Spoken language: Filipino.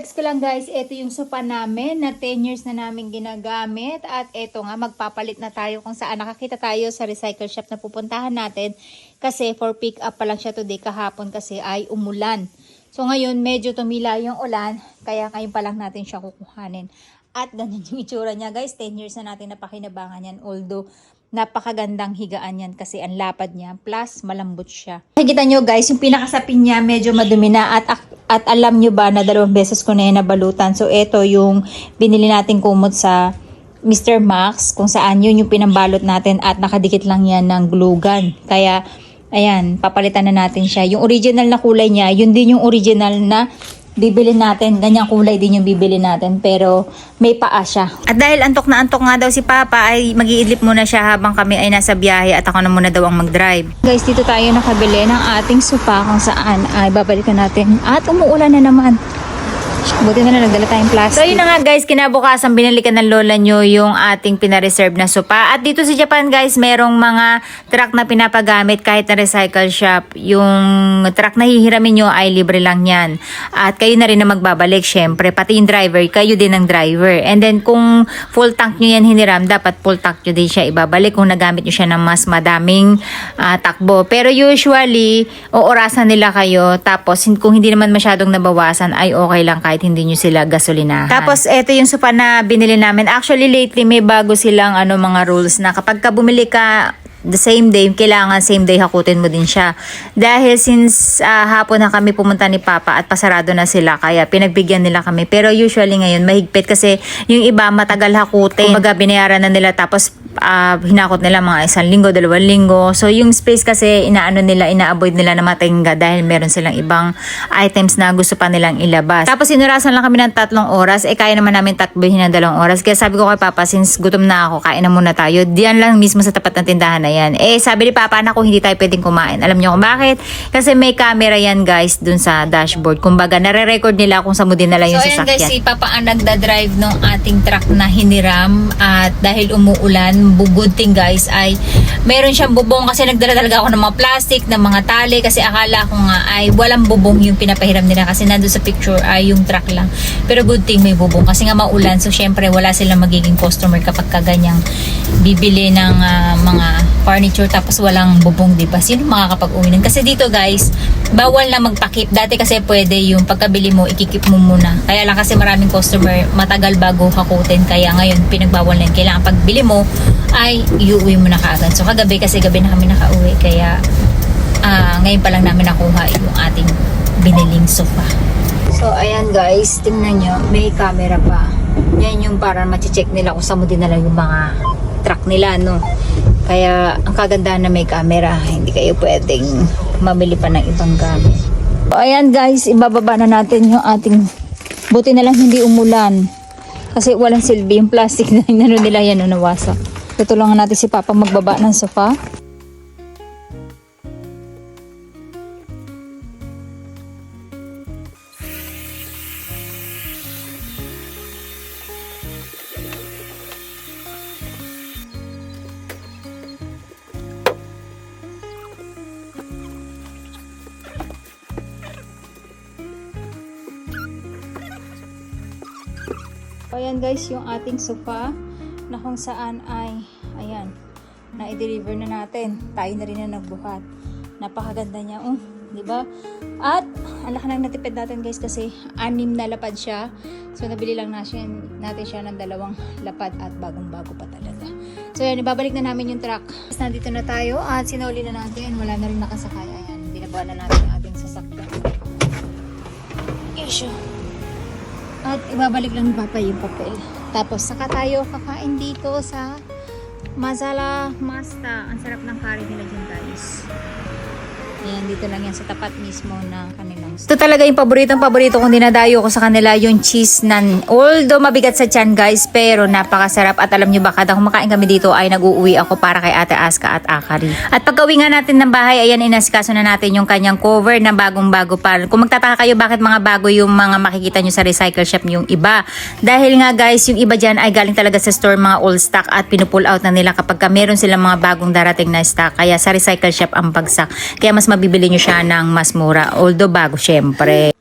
Text ko lang guys, ito yung sopa namin na 10 years na namin ginagamit at ito nga magpapalit na tayo kung saan nakakita tayo sa recycle shop na pupuntahan natin kasi for pick up pa lang siya today kahapon kasi ay umulan. So ngayon medyo tumila yung ulan kaya ngayon pa lang natin siya kukuhanin. At ganyan yung itsura niya guys, 10 years na natin napakinabangan yan although napakagandang higaan yan kasi ang lapad niya plus malambot siya. Nakikita nyo guys, yung pinakasapin niya medyo madumi na at at alam nyo ba na dalawang beses ko na yan nabalutan. So ito yung binili nating kumot sa Mr. Max kung saan yun yung pinambalot natin at nakadikit lang yan ng glue gun. Kaya ayan, papalitan na natin siya. Yung original na kulay niya, yun din yung original na bibili natin. Ganyang kulay din yung bibili natin. Pero may paa siya. At dahil antok na antok nga daw si Papa, ay mag-iidlip muna siya habang kami ay nasa biyahe at ako na muna daw ang mag-drive. Guys, dito tayo nakabili ng ating sopa kung saan ay babalikan natin. At umuulan na naman. Buti na lang nagdala tayong plastic. So yun na nga guys, kinabukasan binalikan ng lola nyo yung ating pinareserve na sopa. At dito sa Japan guys, merong mga truck na pinapagamit kahit na recycle shop. Yung truck na hihiramin nyo ay libre lang yan. At kayo na rin na magbabalik syempre. Pati yung driver, kayo din ang driver. And then kung full tank nyo yan hiniram, dapat full tank nyo din siya ibabalik kung nagamit nyo siya ng mas madaming ah, takbo. Pero usually, oorasan nila kayo. Tapos kung hindi naman masyadong nabawasan, ay okay lang kahit hindi nyo sila gasolinahan. Tapos eto yung sopa na binili namin. Actually lately may bago silang ano mga rules na kapag ka bumili ka the same day, kailangan same day hakutin mo din siya. Dahil since ah, hapon na kami pumunta ni Papa at pasarado na sila, kaya pinagbigyan nila kami. Pero usually ngayon, mahigpit kasi yung iba matagal hakutin. Kumbaga binayaran na nila tapos ah, hinakot nila mga isang linggo, dalawang linggo. So yung space kasi inaano nila, ina-avoid nila na matingga dahil meron silang ibang items na gusto pa nilang ilabas. Tapos sinurasan lang kami ng tatlong oras, eh kaya naman namin takbuhin ng dalawang oras. Kaya sabi ko kay Papa, since gutom na ako, kain na muna tayo. Diyan lang mismo sa tapat ng tindahan na yan. Eh sabi ni Papa na kung hindi tayo pwedeng kumain. Alam niyo kung bakit? Kasi may camera yan guys dun sa dashboard. Kumbaga nare-record nila kung saan mo dinala yung So, sasakyan. guys, si Papa ang nagda-drive ng ating truck na hiniram at dahil umuulan, good thing guys ay meron siyang bubong kasi nagdala talaga ako ng mga plastic, ng mga tali kasi akala ko nga ay walang bubong yung pinapahiram nila kasi nandun sa picture ay yung truck lang. Pero good thing may bubong kasi nga maulan so syempre wala silang magiging customer kapag kaganyang bibili ng ah, mga furniture tapos walang bubong, di ba? Sino makakapag-uwi nun? Kasi dito guys, bawal na magpakip. Dati kasi pwede yung pagkabili mo, ikikip mo muna. Kaya lang kasi maraming customer, matagal bago hakutin. Kaya ngayon, pinagbawal na yun. Kailangan pagbili mo, ay iuwi mo na kaagad. So kagabi kasi gabi na kami nakauwi. Kaya ah, ngayon pa lang namin nakuha yung ating biniling sofa. So, ayan guys, tingnan nyo, may camera pa. Yan yung para machi-check nila kung saan mo dinala yung mga truck nila, no? Kaya, ang kagandahan na may camera, hindi kayo pwedeng mamili pa ng ibang gamit. So, ayan guys, ibababa na natin yung ating, buti na lang hindi umulan. Kasi walang silbi yung plastic na inano nila yan, nawasak. Tutulungan natin si Papa magbaba ng sofa. So, ayan guys, yung ating sofa na kung saan ay, ayan, na-deliver na natin. Tayo na rin na nagbuhat. Napakaganda niya, oh, di ba? At, ang laki ng natipid natin guys kasi anim na lapad siya. So, nabili lang natin, natin siya ng dalawang lapad at bagong-bago pa talaga. So, ayan, ibabalik na namin yung truck. Tapos, nandito na tayo at sinauli na natin. Wala na rin nakasakay. Ayan, binabawa na natin yung ating sasakyan. Isyo. At ibabalik lang ni Papa yung papel. Tapos saka tayo kakain dito sa Mazala Masta. Ang sarap ng curry nila dyan guys. Ayan, dito lang yan sa tapat mismo ng kanilang Ito talaga yung paboritong paborito kung dinadayo ko sa kanila yung cheese nan. Although mabigat sa tiyan guys, pero napakasarap. At alam nyo ba, kada kumakain kami dito ay nag-uuwi ako para kay Ate Aska at Akari. At pagkawi nga natin ng bahay, ayan inasikaso na natin yung kanyang cover na bagong-bago pa. Kung magtataka kayo bakit mga bago yung mga makikita nyo sa recycle shop yung iba. Dahil nga guys, yung iba dyan ay galing talaga sa store mga old stock at pinupull out na nila kapag ka meron silang mga bagong darating na stock. Kaya sa recycle shop ang bagsak. Kaya mas mabibili nyo siya ng mas mura. Although bago syempre.